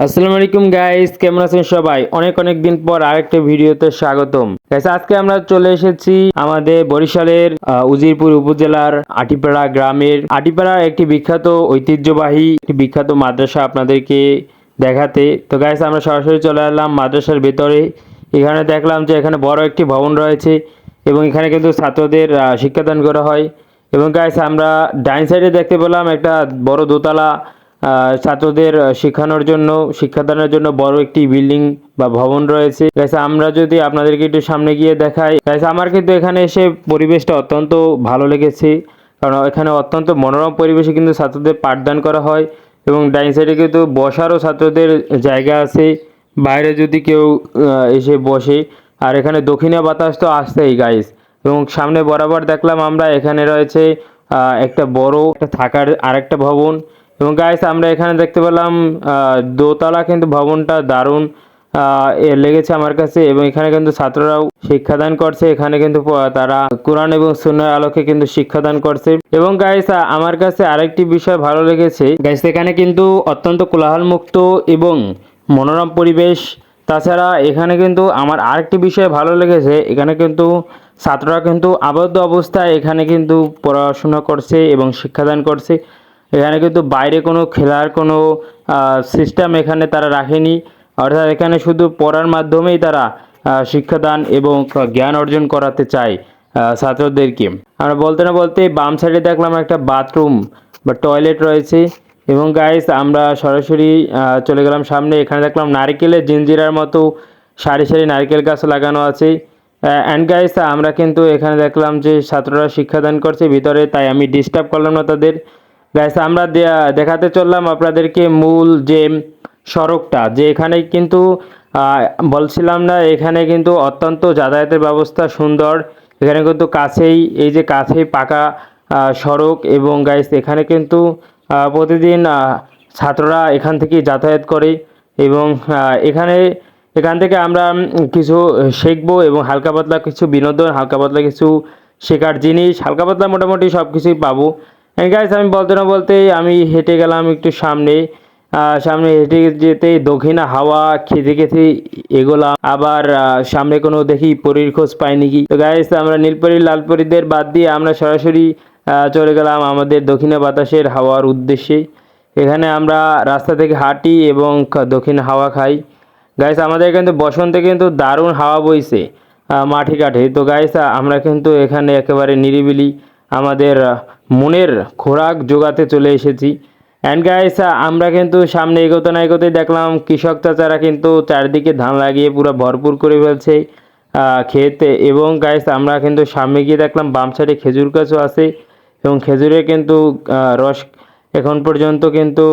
আসসালামু আলাইকুম গাইস কেমন আছেন সবাই? অনেক অনেক দিন পর আরেকটা ভিডিওতে স্বাগতম। গাইস আজকে আমরা চলে এসেছি আমাদের বরিশালের উজিরপুর উপজেলার আটিপাড়া গ্রামের। আটিপাড়ার একটি বিখ্যাত ঐতিহ্যবাহী, একটি বিখ্যাত মাদ্রাসা আপনাদেরকে দেখাতে। তো গাইস আমরা সরাসরি চলে এলাম মাদ্রাসার ভেতরে। এখানে দেখলাম যে এখানে বড় একটি ভবন রয়েছে এবং এখানে কিন্তু ছাত্রদের শিক্ষাদান করা হয়। এবং গাইস আমরা ডাইন সাইডে দেখতে পেলাম একটা বড় দোতলা। ছাত্রদের শেখানোর জন্য, শিক্ষাদানের জন্য বড় একটি বিল্ডিং বা ভবন রয়েছে। আমরা যদি আপনাদেরকে একটু সামনে গিয়ে দেখাই। আমার কিন্তু এখানে এসে পরিবেশটা অত্যন্ত ভালো লেগেছে। কারণ এখানে অত্যন্ত মনোরম পরিবেশে কিন্তু ছাত্রদের পাঠদান করা হয় এবং ডাইন সাইডে কিন্তু বসারও ছাত্রদের জায়গা আছে। বাইরে যদি কেউ এসে বসে। আর এখানে দক্ষিণা বাতাস তো আসতেই গাইস এবং সামনে বরাবর দেখলাম আমরা এখানে রয়েছে একটা বড়, একটা থাকার আরেকটা ভবন। এবং গাইস আমরা এখানে দেখতে পেলাম দোতলা কিন্তু ভবনটা দারুণ লেগেছে আমার কাছে এবং এখানে কিন্তু ছাত্ররাও শিক্ষাদান করছে। এখানে কিন্তু তারা কোরআন এবং সুন্নাহর আলোকে কিন্তু শিক্ষাদান করছে। এবং গাইস আমার কাছে আরেকটি বিষয় ভালো লেগেছে। গাইস এখানে কিন্তু অত্যন্ত কোলাহল মুক্ত এবং মনোরম পরিবেশ। তাছাড়া এখানে কিন্তু আমার আরেকটি বিষয় ভালো লেগেছে। এখানে কিন্তু ছাত্ররা কিন্তু আবদ্ধ অবস্থায় এখানে কিন্তু পড়াশোনা করছে এবং শিক্ষাদান করছে। এখানে কিন্তু বাইরে কোনো খেলার কোনো সিস্টেম এখানে তারা রাখেনি। অর্থাৎ এখানে শুধু পড়ার মাধ্যমেই তারা শিক্ষাদান এবং জ্ঞান অর্জন করাতে চায় ছাত্রদেরকে। আমরা বলতে না বলতে বাম সাইডে দেখলাম একটা বাথরুম বা টয়লেট রয়েছে। এবং গাইস আমরা সরাসরি চলে গেলাম সামনে। এখানে দেখলাম নারকেলের জিঞ্জিরার মতো সারি সারি নারকেল গাছ লাগানো আছে। অ্যান্ড গাইস আমরা কিন্তু এখানে দেখলাম যে ছাত্ররা শিক্ষাদান করছে, ভিতরে তাই আমি ডিস্টার্ব করলাম না তাদের। গাইস আমরা দেখাতে চললাম আপনাদেরকে মূল যে সড়কটা, যে এখানে কিন্তু বলছিলাম না, এখানে কিন্তু অত্যন্ত যাতায়াতের ব্যবস্থা সুন্দর। এখানে কিন্তু কাছেই, এই যে কাছেই পাকা সড়ক এবং গাইস এখানে কিন্তু প্রতিদিন ছাত্ররা এখান থেকে যাতায়াত করে এবং এখানে, এখান থেকে আমরা কিছু শিখব এবং হালকা পাতলা কিছু বিনোদন, হালকা পাতলা কিছু শেখার জিনিস, হালকা পাতলা মোটামুটি সব কিছুই পাবো। গাইস আমি বলতে না বলতেই আমি হেঁটে গেলাম একটু সামনে। সামনে হেঁটে যেতে দক্ষিণা হাওয়া, খেতে খেতে এগোলাম। আবার সামনে কোনো দেখি পরীর খোঁজ পাই নাকি তো গাইস আমরা নীলপরি, লালপরিদের বাদ দিয়ে আমরা সরাসরি চলে গেলাম আমাদের দক্ষিণা বাতাসের হাওয়ার উদ্দেশ্যে। এখানে আমরা রাস্তা থেকে হাঁটি এবং দক্ষিণ হাওয়া খাই। গাইস আমাদের কিন্তু বসন্তে কিন্তু দারুণ হাওয়া বইছে মাঠে কাঠে তো গাইস আমরা কিন্তু এখানে একেবারে নিরিবিলি আমাদের মনের খোরাক জোগাতে চলে এসেছি। অ্যান্ড গাইস আমরা কিন্তু সামনে এগোতে না এগোতে দেখলাম কৃষক চাচারা কিন্তু চারিদিকে ধান লাগিয়ে পুরো ভরপুর করে ফেলছে ক্ষেতে। এবং গাইস আমরা কিন্তু সামনে গিয়ে দেখলাম বাম সাইডে খেজুর গাছও আছে এবং খেজুরের কিন্তু রস এখন পর্যন্ত কিন্তু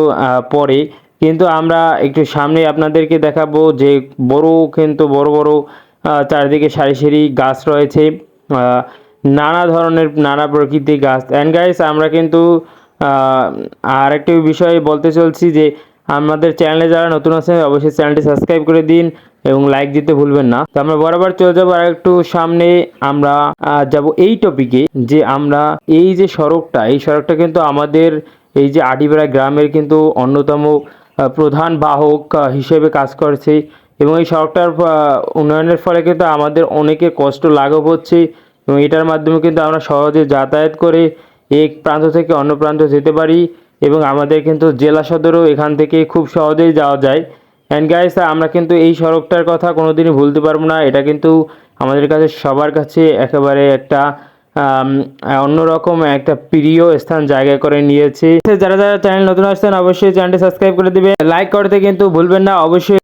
পড়ে। কিন্তু আমরা একটু সামনে আপনাদেরকে দেখাবো যে বড় কিন্তু বড় বড় চারিদিকে সারি সারি গাছ রয়েছে নানা ধরনের নানা প্রকৃতির গাছ। অ্যান্ড গাইস আমরা কিন্তু আহ, আর একটি বিষয় বলতে চলছি যে আমাদের চ্যানেলে যারা নতুন আছে অবশ্যই চ্যানেলটি সাবস্ক্রাইব করে দিন এবং লাইক দিতে ভুলবেন না। তো আমরা বরাবর চলে যাব আর একটু সামনে। আমরা যাব এই টপিকে যে আমরা এই যে সড়কটা এই সড়কটা কিন্তু আমাদের এই যে আটিপাড়া গ্রামের কিন্তু অন্যতম প্রধান বাহক হিসেবে কাজ করছে। এবং এই সড়কটার উন্নয়নের ফলে কিন্তু আমাদের অনেকে কষ্ট লাঘব হচ্ছে। এবং এটার মাধ্যমে কিন্তু আমরা সহজে যাতায়াত করে এক প্রান্ত থেকে অন্য প্রান্ত যেতে পারি এবং আমাদের কিন্তু জেলা সদরও এখান থেকে খুব সহজেই যাওয়া যায়। অ্যান্ড গাইস আমরা কিন্তু এই সড়কটার কথা কোনোদিনই ভুলতে পারব না। এটা কিন্তু আমাদের কাছে সবার কাছে একেবারে একটা অন্যরকম একটা প্রিয় স্থান জায়গা করে নিয়েছে। যারা যারা চ্যানেল নতুন আসছেন, অবশ্যই চ্যানেলটি সাবস্ক্রাইব করে দেবে লাইক করতে কিন্তু ভুলবেন না। অবশ্যই